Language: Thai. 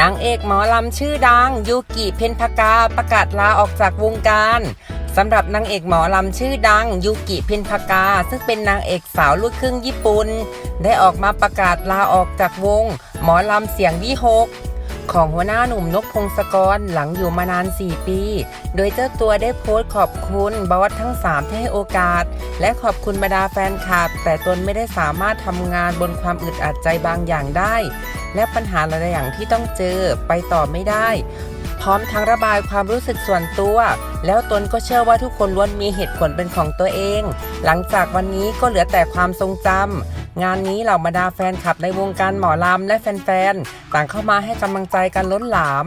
นางเอกหมอลำชื่อดังยูกิเพนพกาประกาศลาออกจากวงการสำหรับนางเอกหมอลำชื่อดังยูกิเพนพกา ซึ่งเป็นนางเอกสาวลูกครึ่งญี่ปุ่น ได้ออกมาประกาศลาออกจากวง หมอลำเสียงวิหก ของหัวหน้าหนุ่มนกพงศกรหลังอยู่มานาน 4 ปี โดยเจ้าตัวได้โพสต์ขอบคุณบอสทั้ง 3 ที่ให้โอกาส และขอบคุณบรรดาแฟนคลับ แต่ตนไม่ได้สามารถทำงานบนความอึดอัดใจบางอย่างได้ และปัญหาหลายอย่างที่ต้องเจอไปต่อไม่ได้ พร้อมทั้งระบายความรู้สึกส่วนตัว แล้วตนก็เชื่อว่าทุกคนล้วนมีเหตุผลเป็นของตัวเอง หลังจากวันนี้ก็เหลือแต่ความทรงจำ งานนี้เหล่าบรรดาแฟนคลับในวงการหมอลำและแฟนๆ ต่างเข้ามาให้กำลังใจกันล้นหลาม